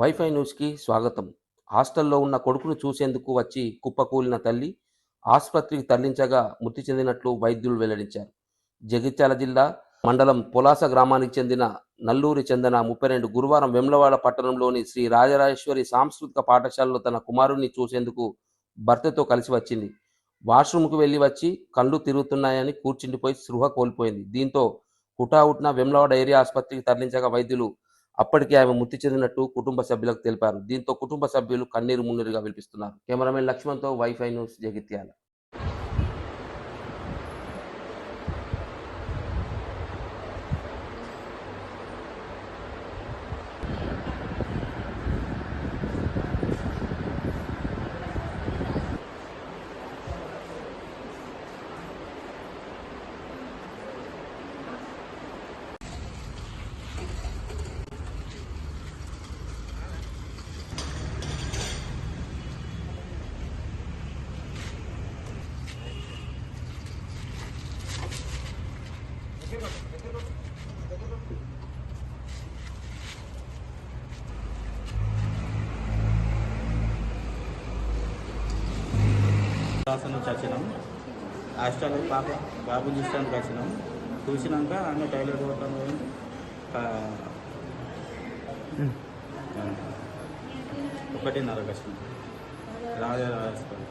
Wifi న్యూస్కి స్వాగతం. హాస్టల్లో ఉన్న కొడుకును చూసేందుకు వచ్చి కుప్పకూలిన తల్లి ఆసుపత్రికి తరలించగా మృతి చెందినట్లు వైద్యులు వెల్లడించారు. జగిత్యాల జిల్లా మండలం పొలాస గ్రామానికి చెందిన నల్లూరి చెందిన ముప్పై రెండు గురువారం వెమ్లవాడ పట్టణంలోని శ్రీ రాజరాజేశ్వరి సాంస్కృతిక పాఠశాలలో తన కుమారుణ్ణి చూసేందుకు భర్తతో కలిసి వచ్చింది. వాష్రూమ్కు వెళ్ళి వచ్చి కళ్ళు తిరుగుతున్నాయని కూర్చుండిపోయి స్పృహ కోల్పోయింది. దీంతో హుటాహుట్న వెమ్లవాడ ఏరియా ఆసుపత్రికి తరలించగా వైద్యులు అప్పటికే ఆమె మృతి చెందినట్టు కుటుంబ సభ్యులకు తెలిపారు. దీంతో కుటుంబ సభ్యులు కన్నీరు మున్నీరుగా వినిపిస్తున్నారు. కెమెరామెన్ లక్ష్మణ్తో వైఫై న్యూస్ జగిత్యాల. క్లాస్ నుంచి వచ్చినాం హాస్టల్ పాప బాబు చూసానికి వచ్చినాం చూసినాక ఆమె టైలర్ పోతాం పోయి ఆ, ఒకటిన్నరకు వచ్చినాం రాజా హాస్పిటల్